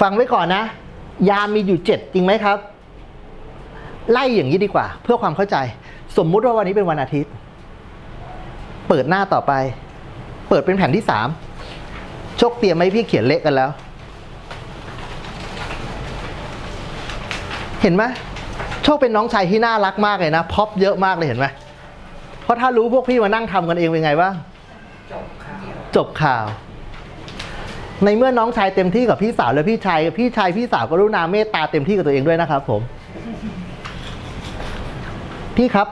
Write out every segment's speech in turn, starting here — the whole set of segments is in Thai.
ฟังไว้ก่อนนะ ยามมีอยู่เจ็ดจริงไหมครับ ไล่อย่างนี้ดีกว่า เพื่อความเข้าใจ สมมุติว่าวันนี้เป็นวันอาทิตย์ เปิดหน้าต่อไป เปิดเป็นแผ่นที่สามโชคเตรียมไหมพี่เขียนเละกันแล้ว เห็นไหมโชคเป็นน้องชายที่น่ารักมากเลยนะพ็อปเยอะมากเลยเห็นไหมเพราะถ้ารู้พวกพี่มานั่งทำกันเองเป็นไงบ้างจบข่าว ในเมื่อน้องชายเต็มที่กับพี่สาวแล้วพี่ชายพี่ชายพี่สาวกรุณาเมตตาเต็มที่กับตัวเองด้วยนะครับ ผม พี่ครับ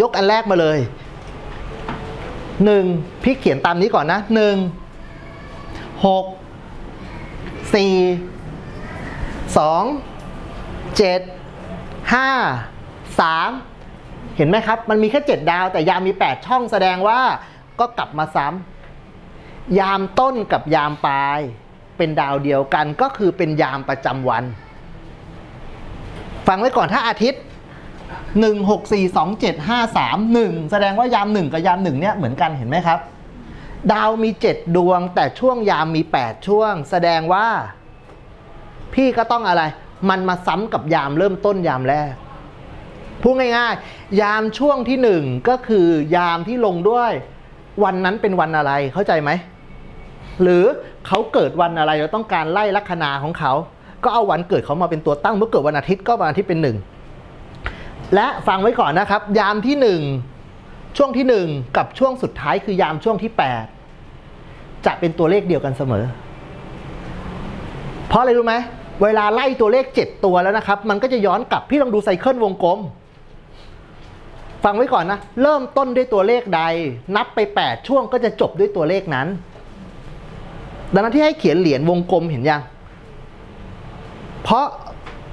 ยกอันแรกมาเลยหนึ่งพี่เขียนตามนี้ก่อนนะหนึ่งหกสี่สองเจ็ดห้าสามเห็นไหมครับ มันมีแค่เจ็ดดาวแต่ยามมีแปดช่องแสดงว่าก็กลับมาซ้ำ ยามต้นกับยามปลาย เป็นดาวเดียวกันก็คือเป็นยามประจำวัน ฟังไว้ก่อนถ้าอาทิตย์หนึ่งหกสี่สองเจ็ดห้าสามหนึ่งแสดงว่ายามหนึ่งกับยามหนึ่งเนี่ยเหมือนกันเห็นไหมครับ ดาวมีเจ็ดดวง แต่ช่วงยามมีแปดช่วง แสดงว่า พี่ก็ต้องอะไร มันมาซ้ำกับยามเริ่มต้นยามแรกพูดง่ายๆ ยามช่วงที่หนึ่งก็คือยามที่ลงด้วย วันนั้นเป็นวันอะไรเข้าใจไหม หรือเขาเกิดวันอะไรเราต้องการไล่ลัคนาของเขา ก็เอาวันเกิดเขามาเป็นตัวตั้งเมื่อเกิดวันอาทิตย์ก็วันอาทิตย์เป็นหนึ่งและฟังไว้ก่อนนะครับ ยามที่หนึ่งช่วงที่หนึ่งกับช่วงสุดท้ายคือยามช่วงที่แปดจะเป็นตัวเลขเดียวกันเสมอ เพราะอะไรรู้ไหมเวลาไล่ตัวเลขเจ็ดตัวแล้วนะครับ มันก็จะย้อนกลับพี่ลองดูไซเคิลวงกลม ฟังไว้ก่อนนะ เริ่มต้นด้วยตัวเลขใด นับไป 8 ช่วงก็จะจบด้วยตัวเลขนั้น ดังนั้นที่ให้เขียนเหรียญวงกลมเห็นยัง เพราะ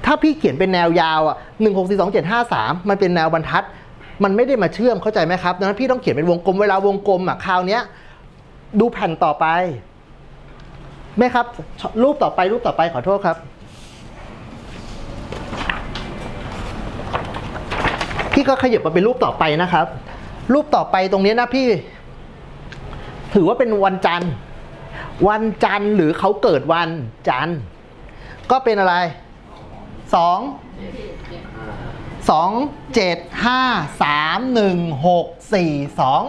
ถ้าพี่เขียนเป็นแนวยาวอะหนึ่งหกสี่สองเจ็ดห้าสามมันเป็นแนวบรรทัด มันไม่ได้มาเชื่อมเข้าใจไหมครับ ดังนั้นพี่ต้องเขียนเป็นวงกลมเวลาวงกลมอะคราวเนี้ยดูแผ่นต่อไปแม่ครับ รูปต่อไปรูปต่อไปขอโทษครับ พี่ก็ขยับมาเป็นรูปต่อไปนะครับ รูปต่อไปตรงนี้นะพี่ ถือว่าเป็นวันจันทร์ วันจันทร์หรือเขาเกิดวันจันทร์ ก็เป็นอะไรสองสองเจ็ดห้าสามหนึ่งหกสี่สอง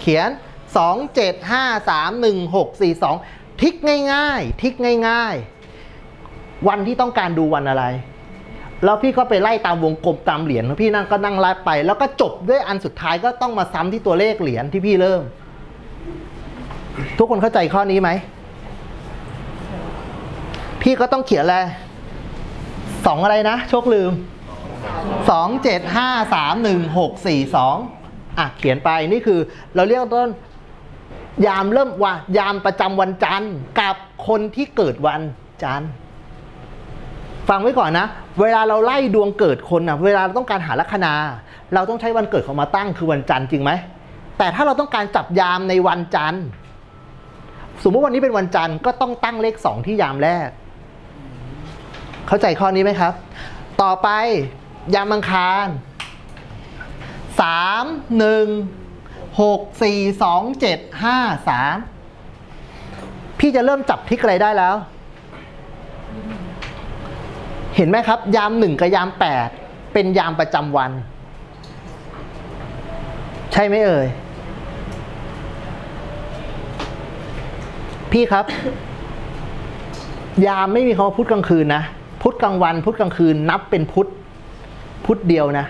เขียนสองเจ็ดห้าสามหนึ่งหกสี่สองทิกง่ายๆ ทิกง่ายๆ วันที่ต้องการดูวันอะไร แล้วพี่ก็ไปไล่ตามวงกลมตามเหรียญพี่นั่งก็นั่งไล่ไป แล้วก็จบด้วยอันสุดท้ายก็ต้องมาซ้ำที่ตัวเลขเหรียญที่พี่เริ่ม ทุกคนเข้าใจข้อนี้ไหม พี่ก็ต้องเขียนอะไรสองอะไรนะ โชคลืมสองเจ็ดห้าสามหนึ่งหกสี่สองอะ เขียนไปนี่คือ เราเรียกต้น ยามเริ่มว่า ยามประจำวันจันทร์กับคนที่เกิดวันจันทร์ฟังไว้ก่อนนะ เวลาเราไล่ดวงเกิดคนนะเวลาเราต้องการหาลัคนา เราต้องใช้วันเกิดเขามาตั้งคือวันจันทร์จริงไหม แต่ถ้าเราต้องการจับยามในวันจันทร์ สมมติวันนี้เป็นวันจันทร์ก็ต้องตั้งเลขสองที่ยามแรก เข้าใจข้อนี้ไหมครับ ต่อไปยามอังคารสามหนึ่งหกสี่สองเจ็ดห้าสามพี่จะเริ่มจับทิกอะไรได้แล้ว เห็นไหมครับ ยามหนึ่งกับยามแปดเป็นยามประจำวัน ใช่ไหมเอ่ย พี่ครับ ยามไม่มีคำว่าพุธกลางคืนนะพุธกลางวันพุธกลางคืนนับเป็นพุธพุธเดียวนะ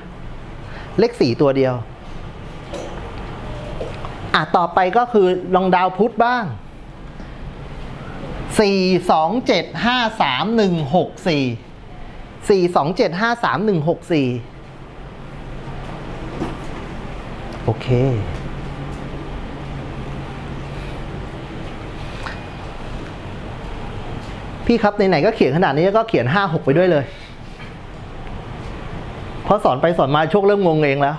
เลขสี่ตัวเดียว อะต่อไปก็คือลองดาวพุธบ้างสี่สองเจ็ดห้าสามหนึ่งหกสี่สี่สองเจ็ดห้าสามหนึ่งหกสี่โอเค พี่ครับไหนๆก็เขียนขนาดนี้ก็เขียนห้าหกไปด้วยเลยเพราะสอนไปสอนมาโชคเริ่มงงเองแล้ว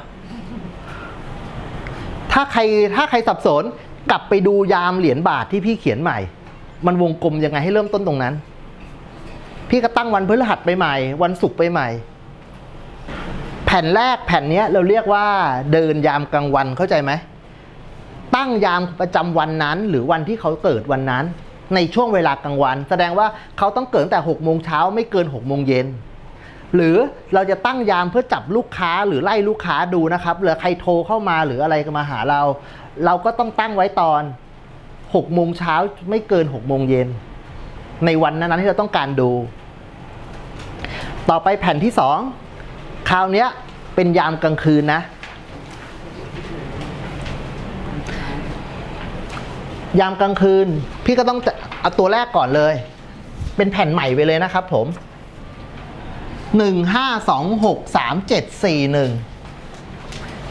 ถ้าใครถ้าใครสับสนกลับไปดูยามเหรียญบาทที่พี่เขียนใหม่ มันวงกลมยังไงให้เริ่มต้นตรงนั้น พี่ก็ตั้งวันพฤหัสไปใหม่ วันศุกร์ไปใหม่ แผ่นแรกแผ่นเนี้ยเราเรียกว่าเดินยามกลางวันเข้าใจไหม ตั้งยามประจำวันนั้น หรือวันที่เขาเกิดวันนั้น ในช่วงเวลากลางวัน แสดงว่าเขาต้องเกิดตั้งแต่6โมงเช้าไม่เกิน6โมงเย็นหรือเราจะตั้งยามเพื่อจับลูกค้าหรือไล่ลูกค้าดูนะครับหรือใครโทรเข้ามาหรืออะไรมาหาเรา เราก็ต้องตั้งไว้ตอน6โมงเช้าไม่เกิน6โมงเย็นในวันนั้นๆที่เราต้องการดู ต่อไปแผ่นที่สองคราวนี้เป็นยามกลางคืนนะ ยามกลางคืนพี่ก็ต้อง เอาตัวแรกก่อนเลย เป็นแผ่นใหม่ไปเลยนะครับผมหนึ่งห้าสองหกสามเจ็ดสี่หนึ่ง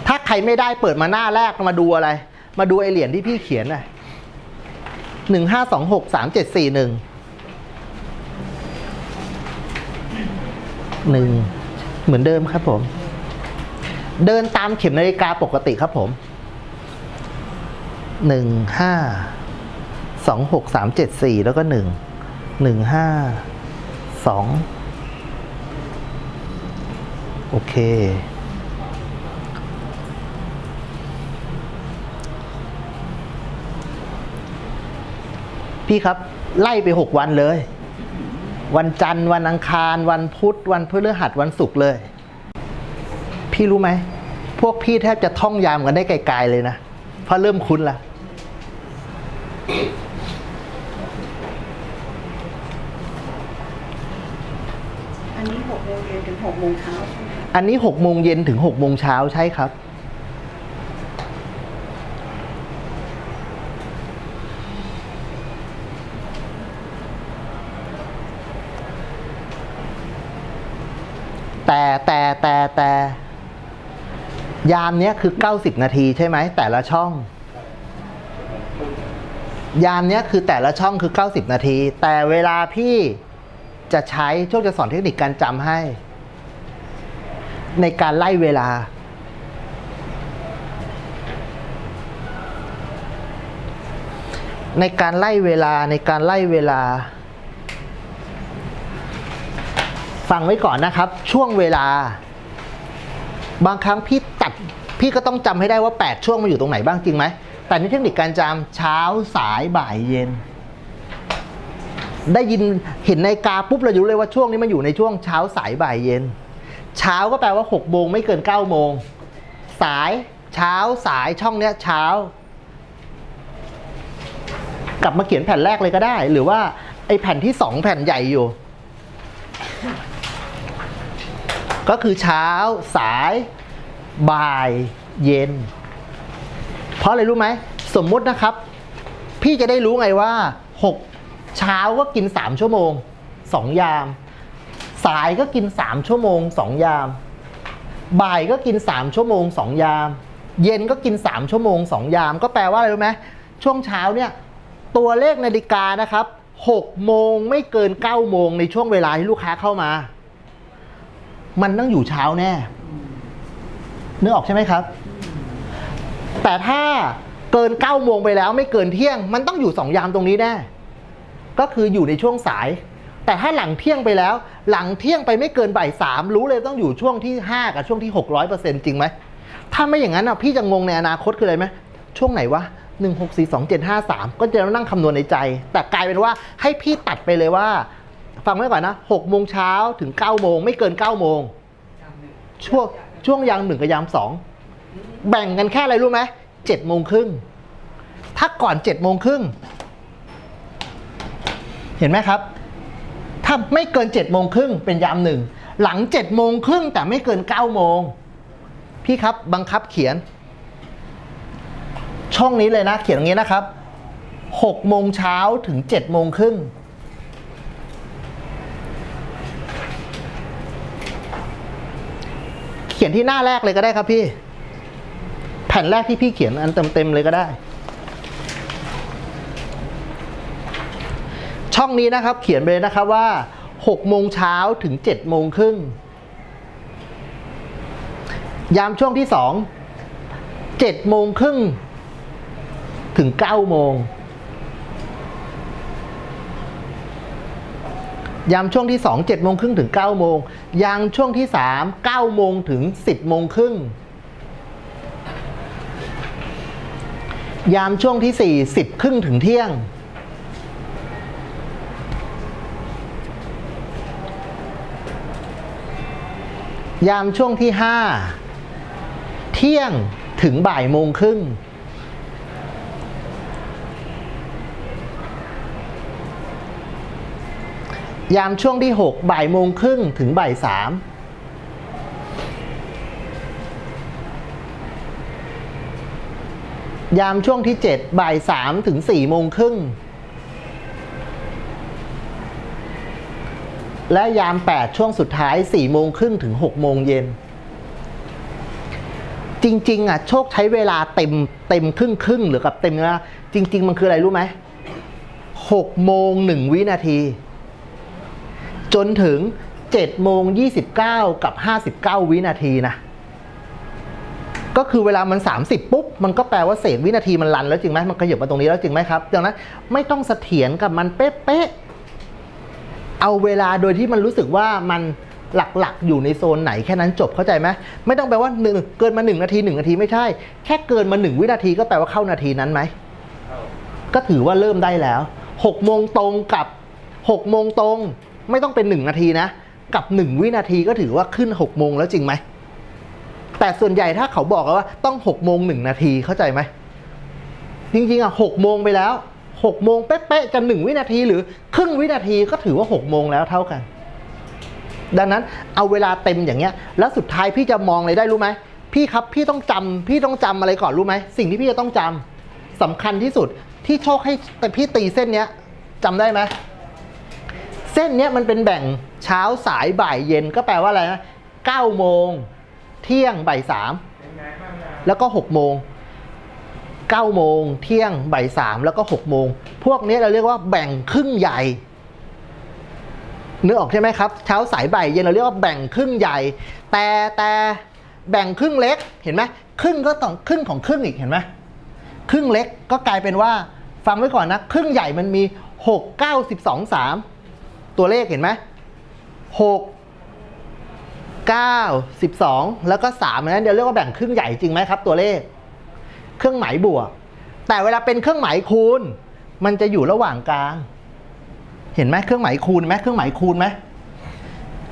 ถ้าใครไม่ได้เปิดมาหน้าแรกมาดูอะไร มาดูไอเหรียญที่พี่เขียนน่ะหนึ่งห้าสองหกสามเจ็ดสี่หนึ่งหนึ่งเหมือนเดิมครับผม เดินตามเข็มนาฬิกาปกติครับผมหนึ่งห้า สองหกสามเจ็ดสี่แล้วก็หนึ่งหนึ่งห้าสองโอเค พี่ครับไล่ไปหกวันเลย วันจันทร์วันอังคาร วันพุธวันพฤหัสวันศุกร์เลย พี่รู้ไหม พวกพี่แทบจะท่องยามกันได้ไกลๆเลยนะ เพราะเริ่มคุ้นละ อันนี้หกโมงเย็นถึงหกโมงเช้าใช่ไหมคะอันนี้หกโมงเย็นถึงหกโมงเช้าใช่ครับ แต่แต่แต่แต่ยามเนี้ยคือ 90 นาทีใช่ไหมแต่ละช่อง ยามเนี้ยคือแต่ละช่องคือ 90 นาที แต่เวลาพี่ จะใช้โชคจะสอนเทคนิคการจำให้ ในการไล่เวลา ในการไล่เวลาในการไล่เวลา ฟังไว้ก่อนนะครับ ช่วงเวลา บางครั้งพี่ตัด พี่ก็ต้องจำให้ได้ว่า 8 ช่วงมันอยู่ตรงไหนบ้างจริงไหมแต่ในเทคนิคการจำเช้าสายบ่ายเย็น ได้ยินเห็นในาฬิกาปุ๊บเรารู้เลยว่าช่วงนี้มันอยู่ในช่วงเช้าสายบ่ายเย็น เช้าก็แปลว่า6โมงไม่เกิน9โมง สายเช้าสายช่องเนี้ยเช้ากลับมาเขียนแผ่นแรกเลยก็ได้ หรือว่าไอแผ่นที่สองแผ่นใหญ่อยู่ ก็คือเช้าสายบ่ายเย็น เพราะอะไรรู้ไหม สมมุตินะครับ พี่จะได้รู้ไงว่า6 เช้าก็กิน 3 ชั่วโมง 2 ยาม สายก็กิน 3 ชั่วโมง 2 ยาม บ่ายก็กิน 3 ชั่วโมง 2 ยาม เย็นก็กิน 3 ชั่วโมง 2 ยาม ก็แปลว่าอะไรรู้ไหมช่วงเช้าเนี่ยตัวเลขนาฬิกานะครับ6โมงไม่เกิน9โมงในช่วงเวลาที่ลูกค้าเข้ามา มันต้องอยู่เช้าแน่นึกออกใช่ไหมครับ แต่ถ้าเกิน9โมงไปแล้วไม่เกินเที่ยง มันต้องอยู่ 2 ยามตรงนี้แน่ ก็คืออยู่ในช่วงสาย แต่ถ้าหลังเที่ยงไปแล้ว หลังเที่ยงไปไม่เกินบ่ายสามรู้เลยต้องอยู่ช่วงที่ 5 กับช่วงที่ 600%จริงไหมถ้าไม่อย่างนั้นอะพี่จะงงในอนาคตคืออะไรไหมช่วงไหนวะหนึ่งหกสี่สองเจ็ดห้าสามก็จะนั่งคำนวณในใจ แต่กลายเป็นว่าให้พี่ตัดไปเลยว่า ฟังไว้ก่อนนะหกโมงเช้าถึงเก้าโมงไม่เกินเก้าโมงช่วงช่วงยามหนึ่งกับยามสองแบ่งกันแค่อะไรรู้ไหมเจ็ดโมงครึ่งถ้าก่อนเจ็ดโมงครึ่ง เห็นไหมครับ ถ้าไม่เกินเจ็ดโมงครึ่งเป็นยามหนึ่งหลังเจ็ดโมงครึ่งแต่ไม่เกินเก้าโมงพี่ครับบังคับเขียน ช่องนี้เลยนะ เขียนอย่างนี้นะครับหกโมงเช้าถึงเจ็ดโมงครึ่งเขียนที่หน้าแรกเลยก็ได้ครับพี่ แผ่นแรกที่พี่เขียนอันเต็มๆเลยก็ได้ ช่องนี้นะครับ เขียนไปเลยนะครับว่า6โมงเช้าถึง7โมงครึ่งยามช่วงที่สองเจ็ดโมงครึ่งถึงเก้าโมงยามช่วงที่สองเจ็ดโมงครึ่งถึงเก้าโมงยามช่วงที่สามเก้าโมงถึงสิบโมงครึ่งยามช่วงที่สี่สิบครึ่งถึงเที่ยง ยามช่วงที่ 5 เที่ยงถึงบ่ายโมงครึ่ง ยามช่วงที่ 6 บ่ายโมงครึ่งถึงบ่ายสามยามช่วงที่ 7 บ่ายสามถึง4โมงครึ่ง และยาม 8 ช่วงสุดท้าย 4 โมงครึ่งถึง 6 โมงเย็น จริง ๆ อะ โชคใช้เวลาเต็มเต็มครึ่งครึ่งหรือกับเต็มนะจริง ๆ มันคืออะไรรู้ไหม 6 โมง 1 วินาที จนถึง 7 โมง 29 กับ 59 วินาทีนะ ก็คือเวลามัน 30 ปุ๊บ มันก็แปลว่าเศษวินาทีมันรันแล้วจริงไหมมันขยับมาตรงนี้แล้วจริงไหมครับดังนั้นไม่ต้องเสถียรกับมันเป๊ะๆ เอาเวลาโดยที่มันรู้สึกว่ามันหลักๆ อยู่ในโซนไหนแค่นั้นจบเข้าใจไหมไม่ต้องแปลว่าหนึ่งเกินมา1นาที1นาทีไม่ใช่ แค่เกินมา 1 วินาทีก็แปลว่าเข้านาทีนั้นไหมก็ถือว่าเริ่มได้แล้ว6โมงตรงกับ6โมงตรงไม่ต้องเป็น 1 นาทีนะ กับ 1 วินาทีก็ถือว่าขึ้น6โมงแล้วจริงไหมแต่ส่วนใหญ่ถ้าเขาบอกว่าต้อง6โมง1นาทีเข้าใจไหมจริงๆอะ6โมงไปแล้ว 6โมงเป๊ะๆจะ1วินาทีหรือครึ่งวินาทีก็ถือว่า 6 โมงแล้วเท่ากัน ดังนั้นเอาเวลาเต็มอย่างเงี้ย แล้วสุดท้ายพี่จะมองอะไรได้รู้ไหมพี่ครับพี่ต้องจำพี่ต้องจำอะไรก่อนรู้ไหมสิ่งที่พี่จะต้องจำสำคัญที่สุดที่โชคให้แต่พี่ตีเส้นเนี้ยจำได้ไหมเส้นเนี้ยมันเป็นแบ่งเช้าสายบ่ายเย็นก็แปลว่าอะไรนะเก้าโมงเที่ยงบ่ายสามแล้วก็หกโมง เก้าโมงเที่ยงบ่ายสามแล้วก็หกโมง พวกนี้เราเรียกว่าแบ่งครึ่งใหญ่นึกออกใช่ไหมครับเช้าสายบ่ายเย็นเราเรียกว่าแบ่งครึ่งใหญ่ แต่แต่แบ่งครึ่งเล็กเห็นไหมครึ่งก็ต้องครึ่งของครึ่งอีกเห็นไหมครึ่งเล็กก็กลายเป็นว่าฟังไว้ก่อนนะ ครึ่งใหญ่มันมี 6 9 12 3 ตัวเลขเห็นไหม6 9 12 แล้วก็3นั้นเดี๋ยวเรียกว่าแบ่งครึ่งใหญ่จริงไหมครับตัวเลข เครื่องหมายบวก แต่เวลาเป็นเครื่องหมายคูณ มันจะอยู่ระหว่างกลาง เห็นไหมเครื่องหมายคูณไหมเครื่องหมายคูณไหม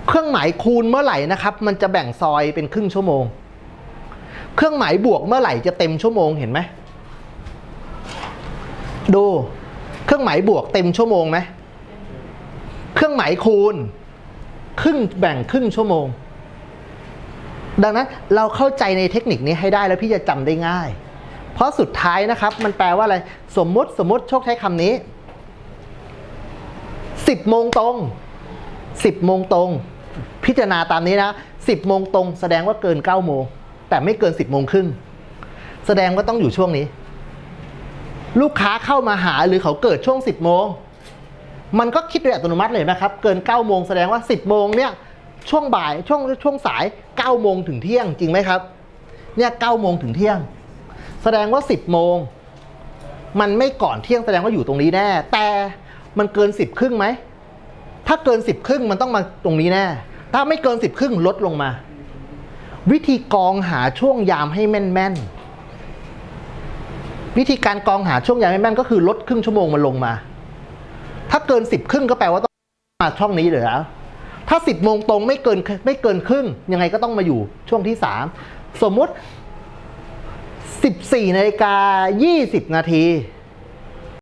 เครื่องหมายคูณเมื่อไหร่นะครับ มันจะแบ่งซอยเป็นครึ่งชั่วโมง เครื่องหมายบวกเมื่อไหร่จะเต็มชั่วโมงเห็นไหมดู เครื่องหมายบวกเต็มชั่วโมงไหมเครื่องหมายคูณ ครึ่งแบ่งครึ่งชั่วโมง ดังนั้นเราเข้าใจในเทคนิคนี้ให้ได้แล้วพี่จะจำได้ง่าย ราะสุดท้ายนะครับมันแปลว่าอะไร สมมุติสมมติโชคใช้คำนี้สิบโมงตรงสิบโมงตรง พิจารณาตามนี้นะสิบโมงตรง แสดงว่าเกินเก้าโมง แต่ไม่เกินสิบโมงครึ่งแสดงว่าต้องอยู่ช่วงนี้ ลูกค้าเข้ามาหาหรือเขาเกิดช่วงสิบโมงมันก็คิดโดยอัตโนมัติเลยนะครับ เกินเก้าโมงแสดงว่าสิบโมงเนี่ยช่วงบ่ายช่วงช่วงสายเก้าโมงถึงเที่ยงจริงไหมครับ เนี่ยเก้าโมงถึงเที่ยง แสดงว่าสิบโมง มันไม่ก่อนเที่ยงแสดงว่าอยู่ตรงนี้แน่ แต่มันเกินสิบครึ่งไหม ถ้าเกินสิบครึ่งมันต้องมาตรงนี้แน่ ถ้าไม่เกินสิบครึ่งลดลงมา วิธีกองหาช่วงยามให้แม่นแม่นๆ วิธีการกองหาช่วงยามให้แม่นก็คือลดครึ่งชั่วโมงมันลงมา ถ้าเกินสิบครึ่งก็แปลว่าต้องมาช่องนี้เลยแล้วถ้าสิบโมงตรงไม่เกินไม่เกินครึ่งยังไงก็ต้องมาอยู่ช่วงที่สามสมมุติ 14นาฬิกา20 นาที